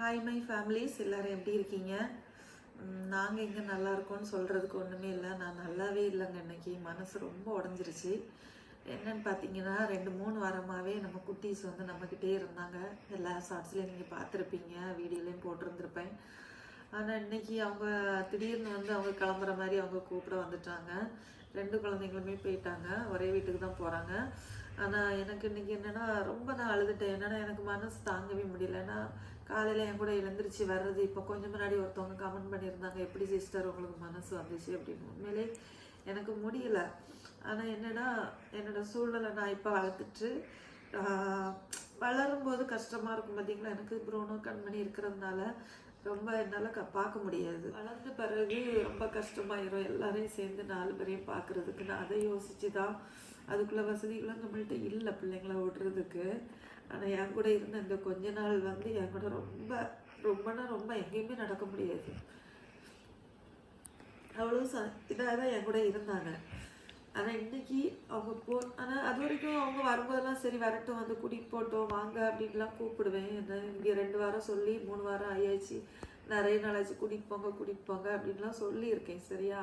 Hi my families எல்லாரும் எப்படி இருக்கீங்க? நாங்கள் இங்கே நல்லா இருக்கோம்னு சொல்கிறதுக்கு ஒன்றுமே இல்லை. நான் நல்லாவே இல்லைங்க இன்னைக்கு. மனசு ரொம்ப உடஞ்சிருச்சு. என்னன்னு பார்த்தீங்கன்னா ரெண்டு மூணு வாரமாகவே நம்ம குட்டீஸ் வந்து நம்மக்கிட்டே இருந்தாங்க. எல்லா ஷார்ட்ஸ்லேயும் நீங்கள் பார்த்துருப்பீங்க வீடியோலையும் போட்டிருந்துருப்பேன். ஆனால் இன்னைக்கு அவங்க திடீர்னு வந்து அவங்க கிளம்புற மாதிரி அவங்க கூப்பிட வந்துட்டாங்க. ரெண்டு குழந்தைங்களுமே போயிட்டாங்க. ஒரே வீட்டுக்கு தான் போகிறாங்க ஆனால் எனக்கு இன்னைக்கு என்னென்னா ரொம்ப நான் அழுதுட்டேன். என்னன்னா எனக்கு மனசு தாங்கவே முடியலன்னா காலையில் என் கூட எழுந்திரிச்சு வர்றது இப்போ கொஞ்சம் முன்னாடி ஒருத்தவங்க கமெண்ட் பண்ணியிருந்தாங்க எப்படி சிஸ்டர் உங்களுக்கு மனசு வந்துச்சு? அப்படின்னு. உண்மையிலே எனக்கு முடியல. ஆனால் என்னென்னா என்னோட சூழ்நிலை நான் இப்போ வளர்த்துட்டு வளரும்போது கஷ்டமாக இருக்கும் பார்த்தீங்களா எனக்கு ப்ரோனோ கண்மணி இருக்கிறதுனால ரொம்ப என்னால் க பார்க்க முடியாது. வளர்ந்த பிறகு ரொம்ப கஷ்டமாயிரும். எல்லாரையும் சேர்ந்து நாலு பேரையும் பார்க்குறதுக்கு. நான் அதை யோசிச்சு தான் அதுக்குள்ள வசதிகளும் நம்மள்கிட்ட இல்லை பிள்ளைங்கள விடுறதுக்கு ஆனால் என் கூட இருந்த இந்த கொஞ்ச நாள் வந்து என் கூட ரொம்ப ரொம்பனா ரொம்ப எங்கேயுமே நடக்க முடியாது. அவ்வளோ ச இதாக தான் என் கூட இருந்தாங்க. ஆனால் இன்றைக்கி அவங்க போ ஆனால் அது வரைக்கும் அவங்க வரும்போதெல்லாம் சரி வரட்டும் வந்து கூட்டிகிட்டு போட்டோம் வாங்க அப்படின்லாம் கூப்பிடுவேன். என்ன இங்கே ரெண்டு வாரம் சொல்லி மூணு வாரம் ஆயாச்சு. நிறைய நாளாச்சு கூட்டிகிட்டு போங்க கூட்டிகிட்டு போங்க அப்படின்லாம் சொல்லியிருக்கேன் சரியா?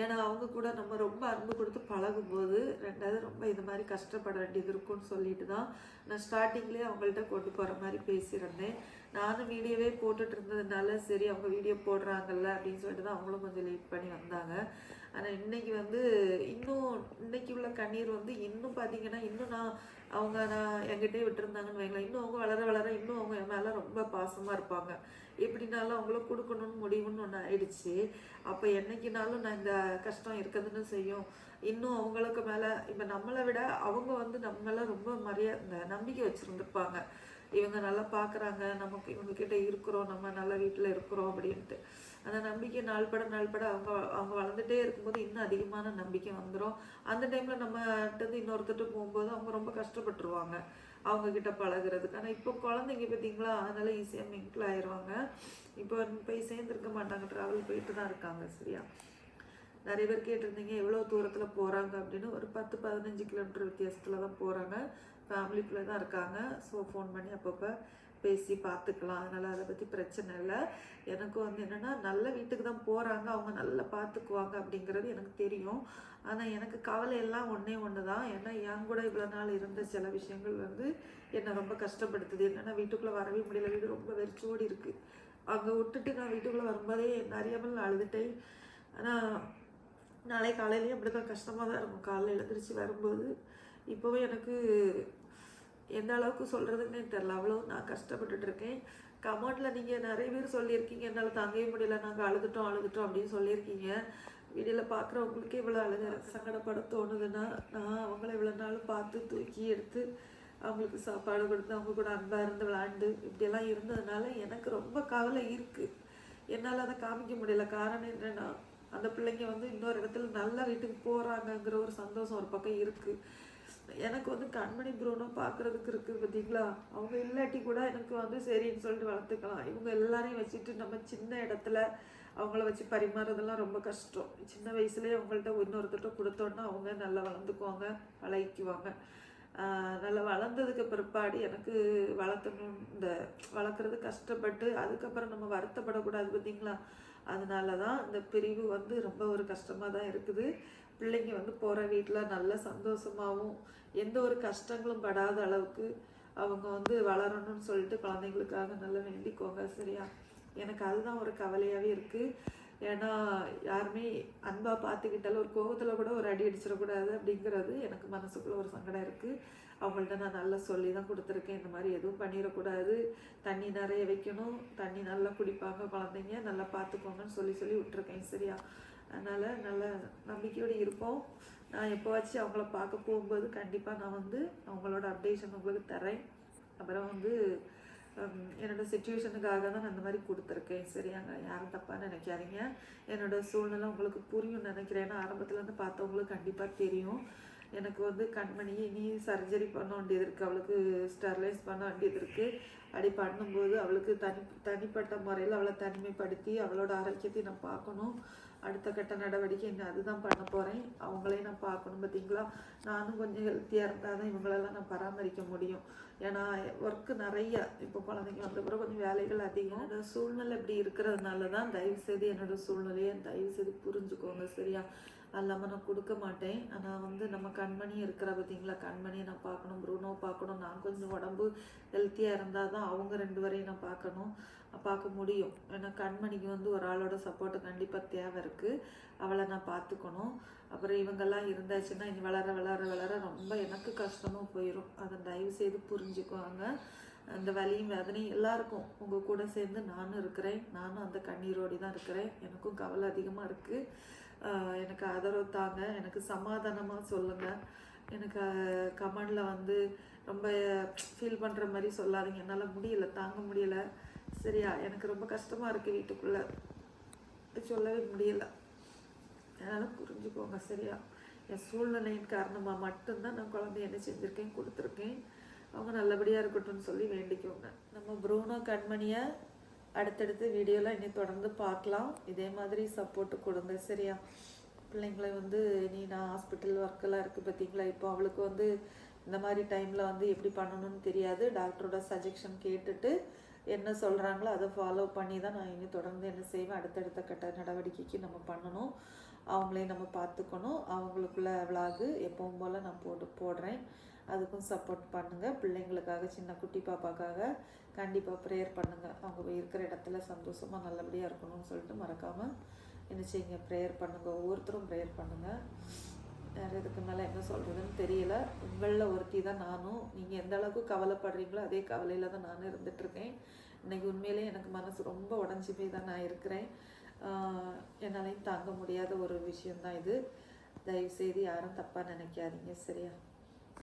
ஏன்னா அவங்க கூட நம்ம ரொம்ப அன்பு கொடுத்து பழகும்போது ரெண்டாவது ரொம்ப இது மாதிரி கஷ்டப்பட வேண்டியது இருக்கும்னு சொல்லிட்டு தான் நான் ஸ்டார்டிங்லேயே அவங்கள்ட்ட கொண்டு போகிற மாதிரி பேசியிருந்தேன். நானும் வீடியோவே போட்டுட்டு இருந்ததுனால சரி அவங்க வீடியோ போடுறாங்கல்ல அப்படின்னு சொல்லிட்டு தான் அவங்களும் கொஞ்சம் லேட் பண்ணி வந்தாங்க. ஆனால் இன்னைக்கு வந்து இன்னும் இன்றைக்கி உள்ள கண்ணீர் வந்து இன்னும் பார்த்தீங்கன்னா இன்னும் நான் அவங்க நான் என்கிட்டே விட்டுருந்தாங்கன்னு வைங்களேன். இன்னும் அவங்க வளர வளர இன்னும் அவங்க என் மேலே ரொம்ப பாசமாக இருப்பாங்க. எப்படினாலும் அவங்களுக்கு கொடுக்கணும்னு முடிவுன்னு ஒன்று ஆயிடுச்சு. அப்போ என்னைக்குனாலும் நான் இந்த கஷ்டம் இருக்குதுன்னு செய்யும். இன்னும் அவங்களுக்கு மேலே இப்போ நம்மளை விட அவங்க வந்து நம்ம மேலே ரொம்ப மரியாதை நம்பிக்கை வச்சுருந்துருப்பாங்க. இவங்க நல்லா பார்க்குறாங்க நமக்கு இவங்கக்கிட்ட இருக்கிறோம் நம்ம நல்ல வீட்டில் இருக்கிறோம் அப்படின்ட்டு. அந்த நம்பிக்கை நாள்பட நாள்பட அவங்க அவங்க வளர்ந்துட்டே இருக்கும்போது இன்னும் அதிகமான நம்பிக்கை வந்துடும் அந்த டைமில் நம்ம இருந்து இன்னொருத்தட்டு போகும்போது அவங்க ரொம்ப கஷ்டப்பட்டுருவாங்க. அவங்க கிட்ட பழகுறதுக்கு. ஆனால் இப்போ குழந்தைங்க பார்த்தீங்களா அதனால ஈஸியாக மிங்கிள் ஆயிடுவாங்க இப்போ போய் சேர்ந்துருக்க மாட்டாங்க ட்ராவல் போயிட்டு தான் இருக்காங்க சரியா? நிறைய பேர் கேட்டிருந்தீங்க எவ்வளோ தூரத்தில் போகிறாங்க அப்படின்னு. ஒரு பத்து பதினஞ்சு கிலோமீட்டர் வித்தியாசத்தில் தான் போகிறாங்க ஃபேமிலிக்குள்ளே தான் இருக்காங்க. ஸோ ஃபோன் பண்ணி அப்பப்போ பேசி பார்த்துக்கலாம். அதனால் அதை பற்றி பிரச்சனை இல்லை. எனக்கு வந்து என்னென்னா நல்ல வீட்டுக்கு தான் போகிறாங்க அவங்க நல்லா பார்த்துக்குவாங்க அப்படிங்கிறது எனக்கு தெரியும். ஆனால் எனக்கு கவலை எல்லாம் ஒன்றே ஒன்று தான். ஏன்னா என் கூட இவ்வளோ நாள் இருந்த சில விஷயங்கள் வந்து என்னை ரொம்ப கஷ்டப்படுத்துது. என்னென்னா வீட்டுக்குள்ளே வரவே முடியல. வீடு ரொம்ப வெறிச்சோடி இருக்குது அங்கே விட்டுட்டு நான் வீட்டுக்குள்ளே வரும்போதே என்ன நான் அழுதுட்டேன். ஆனால் நாளை காலையிலேயும் அப்படி தான் கஷ்டமாக தான் இருக்கும். காலையில் எழுந்திரிச்சு வரும்போது இப்போவே எனக்கு எந்த அளவுக்கு சொல்கிறதுன்னே தெரில அவ்வளோ நான் கஷ்டப்பட்டுட்டு இருக்கேன். கமெண்டில் நீங்கள் நிறைய பேர் சொல்லியிருக்கீங்க. என்னால் தங்கவே முடியல. நாங்கள் அழுதுட்டோம் அழுதுட்டோம் அப்படின்னு சொல்லியிருக்கீங்க. வீடியோவில் பார்க்குறவங்களுக்கே இவ்வளோ அழுக சங்கடப்பட தோணுதுன்னா நான் அவங்கள இவ்வளோ நாள் பார்த்து தூக்கி எடுத்து அவங்களுக்கு சாப்பாடு கொடுத்து அவங்க கூட அன்பாக இருந்து விளாண்டு இப்படியெல்லாம் இருந்ததுனால எனக்கு ரொம்ப கவலை இருக்குது என்னால் அதை காமிக்க முடியல. காரணம் என்னென்னா அந்த பிள்ளைங்க வந்து இன்னொரு இடத்துல நல்ல வீட்டுக்கு போகிறாங்கங்கிற ஒரு சந்தோஷம் ஒரு பக்கம் இருக்குது எனக்கு வந்து கண்மணி ப்ரூனும் பார்க்குறதுக்கு இருக்குது பார்த்தீங்களா? அவங்க இல்லாட்டி கூட எனக்கு வந்து சரின்னு சொல்லிட்டு வளர்த்துக்கலாம். இவங்க எல்லாரையும் வச்சுட்டு நம்ம சின்ன இடத்துல அவங்கள வச்சு பரிமாறுறதெல்லாம் ரொம்ப கஷ்டம். சின்ன வயசுலேயே அவங்கள்ட்ட இன்னொருத்தட்ட கொடுத்தோன்னா அவங்க நல்லா வளர்ந்துக்குவாங்க பழகிக்குவாங்க. நல்லா வளர்ந்ததுக்கு பிற்பாடு எனக்கு வளர்த்தணும் இந்த வளர்க்குறது கஷ்டப்பட்டு அதுக்கப்புறம் நம்ம வருத்தப்படக்கூடாது பார்த்தீங்களா? அதனால தான் இந்த பிரிவு வந்து ரொம்ப ஒரு கஷ்டமாக தான் இருக்குது. பிள்ளைங்க வந்து போகிற வீட்டில் நல்ல சந்தோஷமாகவும் எந்த ஒரு கஷ்டங்களும் படாத அளவுக்கு அவங்க வந்து வளரணும்னு சொல்லிட்டு குழந்தைங்களுக்காக நல்லா வேண்டிக்கோங்க சரியா? எனக்கு அதுதான் ஒரு கவலையாகவே இருக்குது ஏன்னா யாருமே அன்பாக பார்த்துக்கிட்டாலும் ஒரு கோபத்தில் கூட ஒரு அடி அடிச்சிடக்கூடாது அப்படிங்கிறது எனக்கு மனசுக்குள்ளே ஒரு சங்கடம் இருக்குது அவங்கள்ட்ட நான் நல்லா சொல்லி தான் கொடுத்துருக்கேன். இந்த மாதிரி எதுவும் பண்ணிடக்கூடாது. தண்ணி நிறைய வைக்கணும். தண்ணி நல்லா குடிப்பாங்க குழந்தைங்க. நல்லா பார்த்துக்கோங்கன்னு சொல்லி சொல்லி விட்டுருக்கேன் சரியா? அதனால் நல்ல நம்பிக்கையோடு இருப்போம். நான் எப்போவாச்சும் அவங்கள பார்க்க போகும்போது கண்டிப்பாக நான் வந்து அவங்களோட அப்டேஷன் உங்களுக்கு தரேன் அப்புறம் வந்து என்னோடய என்னோட சுச்சுவேஷனுக்காக தான் நான் இந்த மாதிரி கொடுத்துருக்கேன். சரியாங்க? யாரும் தப்பாக நினைக்காதீங்க. என்னோட சூழ்நிலை உங்களுக்கு புரியும் நினைக்கிறேன். ஏன்னா ஆரம்பத்துலேருந்து பார்த்தவங்களுக்கு கண்டிப்பாக தெரியும். எனக்கு வந்து கண்மணி இனி சர்ஜரி பண்ண வேண்டியது இருக்குது அவளுக்கு ஸ்டெர்லைஸ் பண்ண வேண்டியது இருக்குது அப்படி பண்ணும்போது அவளுக்கு தனி தனிப்பட்ட முறையில் அவளை தனிமைப்படுத்தி அவளோட ஆரோக்கியத்தை நான் பார்க்கணும். அடுத்த கட்ட நடவடிக்கை என்ன அதுதான் பண்ண போகிறேன் அவங்களையும் நான் பார்க்கணும் பார்த்தீங்களா? நானும் கொஞ்சம் ஹெல்த்தியாக இருந்தால் தான் இவங்களெல்லாம் நான் பராமரிக்க முடியும். ஏன்னா ஒர்க்கு நிறைய. இப்போ குழந்தைங்க வந்த பிறகு கொஞ்சம் வேலைகள் அதிகம். என்னோட சூழ்நிலை இப்படி இருக்கிறதுனால தான் தயவு செய்து என்னோட சூழ்நிலையை தயவு செய்து புரிஞ்சுக்கோங்க சரியா? இல்லாமல் நான் கொடுக்க மாட்டேன். ஆனால் வந்து நம்ம கண்மணி இருக்கிற பார்த்தீங்களா? கண்மணியை நான் பார்க்கணும் ப்ரூனோ பார்க்கணும். நான் கொஞ்சம் உடம்பு ஹெல்த்தியாக இருந்தால் தான் அவங்க ரெண்டு வரையும் நான் பார்க்கணும் பார்க்க முடியும். ஏன்னா கண்மணிக்கு வந்து ஒரு ஆளோட சப்போர்ட்டு கண்டிப்பாக தேவை இருக்குது அவளை நான் பார்த்துக்கணும். அப்புறம் இவங்கெல்லாம் இருந்தாச்சுன்னா இனி வளர வளர வளர ரொம்ப எனக்கு கஷ்டமும் போயிடும் அதை தயவு செய்து புரிஞ்சுக்குவாங்க. அந்த வலியும் வேதனையும் எல்லாருக்கும். உங்கள் கூட சேர்ந்து நானும் இருக்கிறேன். நானும் அந்த கண்ணீரோடி தான் இருக்கிறேன். எனக்கும் கவலை அதிகமாக இருக்குது எனக்கு ஆதரவு தாங்க எனக்கு சமாதானமாக சொல்லுங்கள் எனக்கு கமெண்டில் வந்து ரொம்ப ஃபீல் பண்ணுற மாதிரி சொல்லாதீங்க. என்னால் முடியல தாங்க முடியல. சரியா? எனக்கு ரொம்ப கஷ்டமாக இருக்குது வீட்டுக்குள்ளே. சொல்லவே முடியல. அதனால் புரிஞ்சுக்கோங்க சரியா? என் சூழ்நிலையின் காரணமாக மட்டும்தான் நான் குழந்தைய என்ன செஞ்சுருக்கேன் கொடுத்துருக்கேன். அவங்க நல்லபடியாக இருக்கட்டும்னு சொல்லி வேண்டிக்கோங்க. நம்ம ப்ரூனோ கண்மணியை அடுத்தடுத்து வீடியோலாம் இனி தொடர்ந்து பார்க்கலாம். இதே மாதிரி சப்போர்ட்டு கொடுங்க. சரியா? பிள்ளைங்களை வந்து நீ நான் ஹாஸ்பிட்டல் ஒர்க்கெல்லாம் இருக்குது பார்த்தீங்களா? இப்போ அவளுக்கு வந்து இந்த மாதிரி டைமில் வந்து எப்படி பண்ணணும்னு தெரியாது. டாக்டரோட சஜெக்ஷன் கேட்டுட்டு என்ன சொல்கிறாங்களோ அதை ஃபாலோ பண்ணி தான் நான் இனி தொடர்ந்து என்ன செய்வேன். அடுத்தடுத்த கட்ட நடவடிக்கைக்கு நம்ம பண்ணணும். அவங்களையும் நம்ம பார்த்துக்கணும். அவங்களுக்குள்ள விலாகு எப்பவும் போல் நான் போட்டு போடுறேன். அதுக்கும் சப்போர்ட் பண்ணுங்கள் பிள்ளைங்களுக்காக சின்ன குட்டி பாப்பாக்காக கண்டிப்பாக ப்ரேயர் பண்ணுங்கள் அவங்க இருக்கிற இடத்துல சந்தோஷமாக நல்லபடியாக இருக்கணும்னு சொல்லிட்டு மறக்காமல் என்ன செய்யுங்க ப்ரேயர் பண்ணுங்கள் ஒவ்வொருத்தரும் ப்ரேயர் பண்ணுங்கள் வேறு இதுக்கு மேலே என்ன சொல்கிறதுன்னு தெரியல. உங்களில் ஒருத்தி தான் நானும். நீங்கள் எந்த அளவுக்கு கவலைப்படுறீங்களோ அதே கவலையில் தான் நானும் இருந்துகிட்ருக்கேன் இன்றைக்கி உண்மையிலே எனக்கு மனசு ரொம்ப உடஞ்சி போய் தான் நான் இருக்கிறேன். என்னாலையும் தாங்க முடியாத ஒரு விஷயந்தான் இது. தயவுசெய்து யாரும் தப்பாக நினைக்காதீங்க. சரியா?